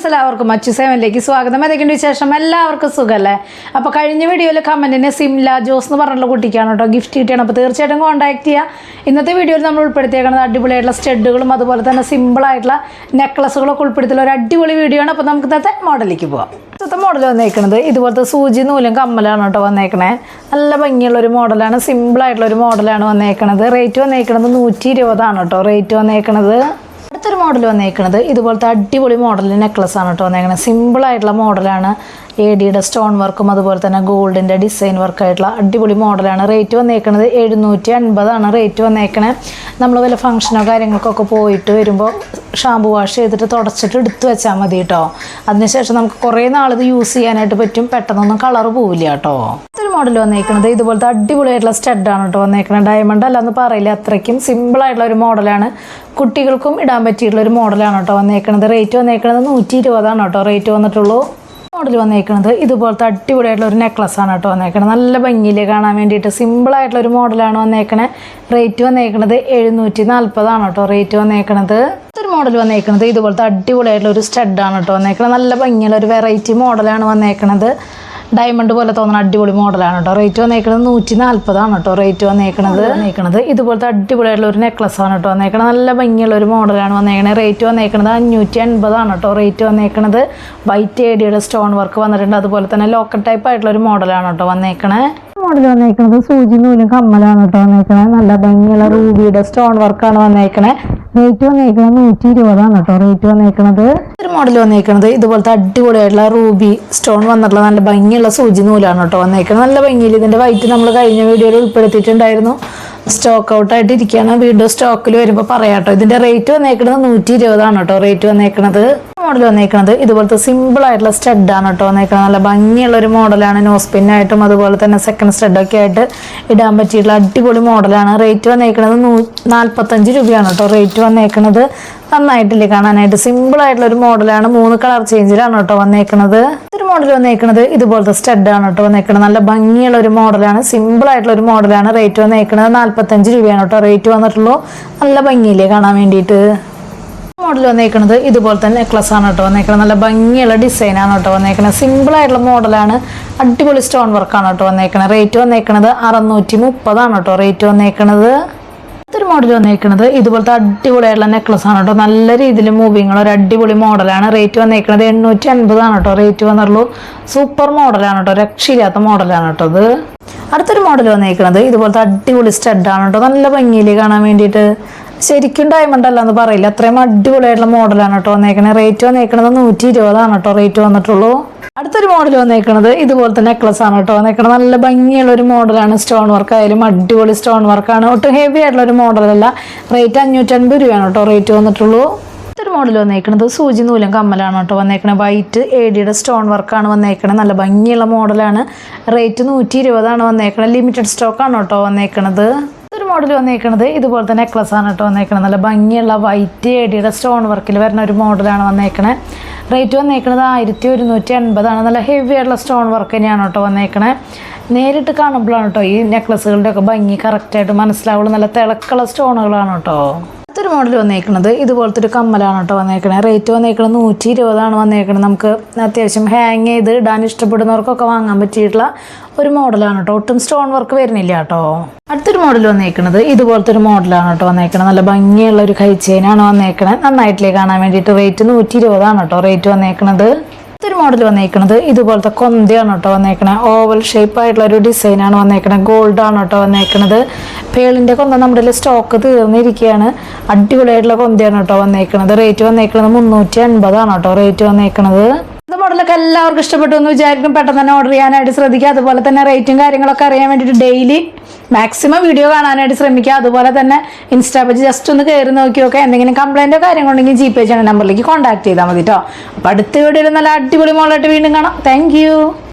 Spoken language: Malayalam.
ഫ്രണ്ട്സ് എല്ലാവർക്കും മച്ചു സേവനിലേക്ക് സ്വാഗതം. എന്തൊക്കെയുണ്ട് വിശേഷം എല്ലാവർക്കും സുഖമല്ലേ അപ്പോൾ കഴിഞ്ഞ വീഡിയോയിൽ കമന്റിന് സിംല ജോസ് എന്ന് പറഞ്ഞിട്ടുള്ള കുട്ടിക്കാണ് കേട്ടോ ഗിഫ്റ്റ് കിട്ടിയാണ്. അപ്പോൾ തീർച്ചയായിട്ടും കോൺടാക്ട് ചെയ്യുക ഇന്നത്തെ വീഡിയോയിൽ നമ്മൾ ഉൾപ്പെടുത്തിയേക്കുന്നത് അടിപൊളിയായിട്ടുള്ള സ്റ്റഡുകളും അതുപോലെ തന്നെ സിമ്പിളായിട്ടുള്ള നെക്ലസുകളൊക്കെ ഉൾപ്പെടുത്തിയുള്ള ഒരു അടിപൊളി വീഡിയോ ആണ്. അപ്പോൾ നമുക്ക് ഇന്നത്തെ മോഡലിലേക്ക് പോവാം. ഇന്നത്തെ മോഡൽ വന്നേക്കുന്നത് ഇതുപോലത്തെ സൂചി നൂലും കമ്മലാണ് കേട്ടോ വന്നേക്കണേ. നല്ല ഭംഗിയുള്ള ഒരു മോഡലാണ് സിമ്പിളായിട്ടുള്ള ഒരു മോഡലാണ് വന്നേക്കണത്. റേറ്റ് വന്നേക്കണത് നൂറ്റി ഇരുപതാണ് കേട്ടോ റേറ്റ് വന്നേക്കണത് അടുത്തൊരു മോഡൽ വന്നേക്കുന്നത് ഇതുപോലത്തെ അടിപൊളി മോഡൽ നെക്ലസ് ആണ് കേട്ടോ വന്നേക്കുന്നത് സിമ്പിൾ ആയിട്ടുള്ള മോഡലാണ് എ ഡിയുടെ സ്റ്റോൺ വർക്കും അതുപോലെ തന്നെ ഗോൾഡിന്റെ ഡിസൈൻ വർക്കായിട്ടുള്ള അടിപൊളി മോഡലാണ് റേറ്റ് വന്നേക്കുന്നത് എഴുന്നൂറ്റി അൻപതാണ് റേറ്റ് വന്നേക്കണേ. നമ്മൾ വല്ല ഫംഗ്ഷനോ കാര്യങ്ങൾക്കൊക്കെ പോയിട്ട് വരുമ്പോൾ ഷാമ്പു വാഷ് ചെയ്തിട്ട് തുടച്ചിട്ട് എടുത്തു വെച്ചാൽ മതി കേട്ടോ അതിനുശേഷം നമുക്ക് കുറേ നാളിത് യൂസ് ചെയ്യാനായിട്ട് പറ്റും. പെട്ടെന്നൊന്നും കളർ പോവില്ല കേട്ടോ മോഡൽ വന്നേക്കുന്നത് ഇതുപോലത്തെ അടിപൊളിയായിട്ടുള്ള സ്റ്റഡാണ് കേട്ടോ വന്നേക്കുന്നത് ഡയമണ്ട് അല്ലാന്ന് പറയില്ല. അത്രയ്ക്കും സിമ്പിൾ ആയിട്ടുള്ള ഒരു മോഡലാണ് കുട്ടികൾക്കും ഇടാൻ പറ്റിയിട്ടുള്ള ഒരു മോഡലാണ് കേട്ടോ വന്നേക്കുന്നത് റേറ്റ് വന്നേക്കുന്നത് നൂറ്റി ഇരുപതാണ് കേട്ടോ റേറ്റ് വന്നിട്ടുള്ളൂ. മോഡൽ വന്നേക്കുന്നത് ഇതുപോലത്തെ അടിപൊളിയായിട്ടുള്ള ഒരു നെക്ലസ് ആണ് കേട്ടോ വന്നേക്കണത്. നല്ല ഭംഗിയിൽ കാണാൻ വേണ്ടിയിട്ട് സിമ്പിൾ ആയിട്ടുള്ള ഒരു മോഡലാണ് വന്നേക്കണേ. റേറ്റ് വന്നേക്കുന്നത് എഴുന്നൂറ്റി നാൽപ്പതാണ് കേട്ടോ റേറ്റ് വന്നേക്കണത്. ഒരു മോഡൽ വന്നേക്കുന്നത് ഇതുപോലത്തെ അടിപൊളിയായിട്ടുള്ള ഒരു സ്റ്റഡാണ് കേട്ടോ വന്നേക്കണത്. നല്ല ഭംഗിയുള്ള ഒരു വെറൈറ്റി മോഡലാണ് വന്നേക്കണത്. ഡയമണ്ട് പോലെ തോന്നുന്ന അടിപൊളി മോഡലാണ് കേട്ടോ റേറ്റ് വന്നേക്കുന്നത് നൂറ്റി നാൽപ്പതാണ് കേട്ടോ റേറ്റ് വന്നേക്കുന്നത് വന്നേക്കുന്നത് ഇതുപോലത്തെ അടിപൊളിയായിട്ടുള്ള ഒരു നെക്ലസ് ആണ് കേട്ടോ വന്നേക്കണത് നല്ല ഭംഗിയുള്ള ഒരു മോഡലാണ് വന്നേക്കണത്. റേറ്റ് വന്നേക്കുന്നത് അഞ്ഞൂറ്റി അൻപതാണ് കേട്ടോ റേറ്റ് വന്നേക്കുന്നത് വൈറ്റ് ഏഡിയുടെ സ്റ്റോൺ വർക്ക് വന്നിട്ടുണ്ട്. അതുപോലെ തന്നെ ലോക്കൽ ടൈപ്പ് ആയിട്ടുള്ള ഒരു മോഡലാണ് കേട്ടോ വന്നേക്കണേ. മോഡൽ വന്നേക്കുന്നത് സൂചി നൂലും കമ്മലാണ് കേട്ടോ വന്നേക്കണേ. നല്ല ഭംഗിയുള്ള റൂബിയുടെ സ്റ്റോൺ വർക്കാണ് വന്നേക്കണേ. റേറ്റ് വന്നേക്കണത് നൂറ്റി ഇരുപതാണ് കേട്ടോ. റേറ്റ് വന്നേക്കുന്നത് ഒരു മോഡൽ വന്നേക്കണത് ഇതുപോലത്തെ അടിപൊളിയായിട്ടുള്ള റൂബി സ്റ്റോൺ വന്നിട്ടുള്ള നല്ല ഭംഗിയുള്ള സൂചി നൂലാണ് കേട്ടോ വന്നേക്കുന്നത് നല്ല ഭംഗിയിൽ ഇതിന്റെ വൈറ്റ് നമ്മൾ കഴിഞ്ഞ വീഡിയോയിൽ ഉൾപ്പെടുത്തിയിട്ടുണ്ടായിരുന്നു. സ്റ്റോക്ക് ഔട്ട് ആയിട്ട് ഇരിക്കുകയാണ് വീണ്ടും സ്റ്റോക്കിൽ വരുമ്പോൾ പറയാം കേട്ടോ ഇതിന്റെ റേറ്റ് വന്നേക്കുന്നത് നൂറ്റി ഇരുപതാണ് കേട്ടോ. റേറ്റ് വന്നേക്കുന്നത് മോഡൽ വന്നേക്കുന്നത് ഇതുപോലത്തെ സിമ്പിൾ ആയിട്ടുള്ള സ്റ്റഡാണ് കേട്ടോ വന്നേക്കുന്നത് നല്ല ഭംഗിയുള്ള ഒരു മോഡലാണ് നോസ് പിന്നായിട്ടും അതുപോലെ തന്നെ സെക്കൻഡ് സ്റ്റഡൊക്കെ ആയിട്ട് ഇടാൻ പറ്റിയിട്ടുള്ള അടിപൊളി മോഡലാണ് റേറ്റ് വന്നേക്കുന്നത് നൂ നാൽപ്പത്തഞ്ച് രൂപയാണ് കേട്ടോ. റേറ്റ് വന്നേക്കുന്നത് നന്നായിട്ടില്ലേ കാണാനായിട്ട്. സിമ്പിൾ ആയിട്ടുള്ള ഒരു മോഡലാണ് മൂന്ന് കളർ ചേഞ്ചിലാണ് കേട്ടോ വന്നേക്കണത്. ഒരു മോഡൽ വന്നേക്കണത് ഇതുപോലത്തെ സ്റ്റഡാണ് കേട്ടോ വന്നേക്കുന്നത് നല്ല ഭംഗിയുള്ള ഒരു മോഡലാണ് സിമ്പിൾ ആയിട്ടുള്ള ഒരു മോഡലാണ് റേറ്റ് വന്നേക്കുന്നത് നാൽപ്പത്തഞ്ച് രൂപയാണ് കേട്ടോ. റേറ്റ് വന്നിട്ടുള്ളൂ. നല്ല ഭംഗിയില്ലേ കാണാൻ വേണ്ടിയിട്ട്? മോഡൽ വന്നേക്കുന്നത് ഇതുപോലത്തെ നെക്ലസ് ആണ് കേട്ടോ വന്നേക്കുന്നത് നല്ല ഭംഗിയുള്ള ഡിസൈൻ ആണ് കേട്ടോ വന്നേക്കുന്നത് സിമ്പിൾ ആയിട്ടുള്ള മോഡലാണ് അടിപൊളി സ്റ്റോൺ വർക്കാണ് കേട്ടോ വന്നേക്കുന്നത് റേറ്റ് വന്നേക്കുന്നത് അറുന്നൂറ്റി മുപ്പതാണ് കേട്ടോ. റേറ്റ് വന്നേക്കണത് അടുത്തൊരു മോഡൽ വന്നിരിക്കുന്നത് ഇതുപോലത്തെ അടിപൊളിയായിട്ടുള്ള നെക്ലസ് ആണ് കേട്ടോ നല്ല രീതിയിൽ മൂവിങ് ഒരു അടിപൊളി മോഡലാണ് റേറ്റ് വന്നിരിക്കുന്നത് എണ്ണൂറ്റി അൻപതാണ് കേട്ടോ റേറ്റ് വന്നുള്ളൂ സൂപ്പർ മോഡലാണ് കേട്ടോ രക്ഷയില്ലാത്ത മോഡലാണ് കേട്ടോ അത് അടുത്തൊരു മോഡൽ വന്നിരിക്കുന്നത് ഇതുപോലത്തെ അടിപൊളി സ്റ്റഡാണ് കേട്ടോ നല്ല ഭംഗിയിൽ കാണാൻ വേണ്ടിയിട്ട്. ശരിക്കും ഡയമണ്ട് അല്ല എന്ന് പറയില്ല. അത്രയും അടിപൊളിയായിട്ടുള്ള മോഡലാണ് കേട്ടോ വന്നേക്കണേ റേറ്റ് വന്നേക്കണത് നൂറ്റി ഇരുപതാണ് കേട്ടോ റേറ്റ് വന്നിട്ടുള്ളൂ. അടുത്തൊരു മോഡൽ വന്നേക്കുന്നത് ഇതുപോലത്തെ നെക്ലസ് ആണ് കേട്ടോ വന്നേക്കണത്. നല്ല ഭംഗിയുള്ള ഒരു മോഡലാണ് സ്റ്റോൺ വർക്ക് ആയാലും അടിപൊളി സ്റ്റോൺ വർക്കാണ് ഒട്ടും ഹെവി ആയിട്ടുള്ള ഒരു മോഡലല്ല റേറ്റ് അഞ്ഞൂറ്റൻപത് രൂപയാണ് കേട്ടോ റേറ്റ് വന്നിട്ടുള്ളൂ. ഒരു മോഡൽ വന്നേക്കുന്നത് സൂചി നൂലും കമ്മലാണ് കേട്ടോ വന്നേക്കണത്. വൈറ്റ് ഏഡിയുടെ സ്റ്റോൺ വർക്കാണ് വന്നേക്കണത്. നല്ല ഭംഗിയുള്ള മോഡലാണ് റേറ്റ് നൂറ്റി ഇരുപതാണ് വന്നേക്കണത്. ലിമിറ്റഡ് സ്റ്റോക്കാണ് കേട്ടോ വന്നേക്കണത്. ഒരു മോഡൽ വന്നേക്കണത് ഇതുപോലത്തെ നെക്ലസ് ആണ് കേട്ടോ വന്നേക്കണത്. നല്ല ഭംഗിയുള്ള വൈറ്റ് ഏടിയുടെ സ്റ്റോൺ വർക്കിൽ വരുന്ന ഒരു മോഡലാണ് വന്നേക്കണേ. റേറ്റ് വന്നേക്കണത് ആയിരത്തി ഒരുന്നൂറ്റി എൺപതാണ് നല്ല ഹെവി ആയിട്ടുള്ള സ്റ്റോൺ വർക്ക് തന്നെയാണ് കേട്ടോ വന്നേക്കണേ. നേരിട്ട് കാണുമ്പോഴാണ് കേട്ടോ ഈ നെക്ലസുകളുടെ ഒക്കെ ഭംഗി കറക്റ്റായിട്ട് മനസ്സിലാവുള്ളൂ. നല്ല തിളക്കുള്ള സ്റ്റോണുകളാണ് കേട്ടോ. അടുത്തൊരു മോഡൽ വന്നേക്കുന്നത് ഇതുപോലത്തെ ഒരു കമ്മലാണ് കേട്ടോ വന്നേക്കണത് റേറ്റ് വന്നേക്കുന്നത് നൂറ്റി ഇരുപതാണ് വന്നേക്കുന്നത് നമുക്ക് അത്യാവശ്യം ഹാങ് ചെയ്ത് ഇടാൻ ഇഷ്ടപ്പെടുന്നവർക്കൊക്കെ വാങ്ങാൻ പറ്റിയിട്ടുള്ള ഒരു മോഡലാണ് കേട്ടോ. ഒട്ടും സ്റ്റോൺ വർക്ക് വരുന്നില്ല കേട്ടോ. അടുത്തൊരു മോഡൽ വന്നേക്കണത്. ഇതുപോലത്തെ ഒരു മോഡലാണ് കേട്ടോ വന്നേക്കണത്. നല്ല ഭംഗിയുള്ള ഒരു കൈച്ചേനാണ് വന്നേക്കുന്നത് നന്നായിട്ടില്ലേ കാണാൻ വേണ്ടിയിട്ട് റേറ്റ് നൂറ്റി ഇരുപതാണ് കേട്ടോ റേറ്റ് വന്നേക്കണത്. ഒരു മോഡൽ വന്നേക്കുന്നത് ഇതുപോലത്തെ കൊന്തയാണ് കേട്ടോ വന്നേക്കണത്. ഓവൽ ഷേപ്പ് ആയിട്ടുള്ള ഒരു ഡിസൈനാണ് വന്നേക്കണത്. ഗോൾഡ് ആണ് കേട്ടോ വന്നേക്കണത്. പേളിന്റെ കൊന്ത നമ്മുടെ സ്റ്റോക്ക് തീർന്നിരിക്കുകയാണ്. അടിപൊളിയായിട്ടുള്ള കൊന്തയാണ് കേട്ടോ വന്നേക്കണത്. റേറ്റ് വന്നേക്കുന്നത് മുന്നൂറ്റി അൻപതാണ് കേട്ടോ റേറ്റ് വന്നേക്കണത്. മോഡലൊക്കെ എല്ലാവർക്കും ഇഷ്ടപ്പെട്ടു എന്ന് വിചാരിക്കും. പെട്ടെന്ന് തന്നെ ഓർഡർ ചെയ്യാനായിട്ട് ശ്രദ്ധിക്കുക. അതുപോലെ തന്നെ റേറ്റും കാര്യങ്ങളൊക്കെ അറിയാൻ വേണ്ടിയിട്ട് ഡെയിലി മാക്സിമം വീഡിയോ കാണാനായിട്ട് ശ്രമിക്കുക. അതുപോലെ തന്നെ ഇൻസ്റ്റാ പേജ് ജസ്റ്റ് ഒന്ന് കയറി നോക്കി നോക്കുക. എന്തെങ്കിലും കംപ്ലൈന്റോ കാര്യങ്ങളുണ്ടെങ്കിൽ ജി പേ ചെയ്യണ നമ്പറിലേക്ക് കോൺടാക്ട് ചെയ്താൽ മതി കേട്ടോ അപ്പോൾ അടുത്ത വീഡിയോയിൽ നല്ല അടിപൊളി മോളായിട്ട് വീണ്ടും കാണാം. താങ്ക്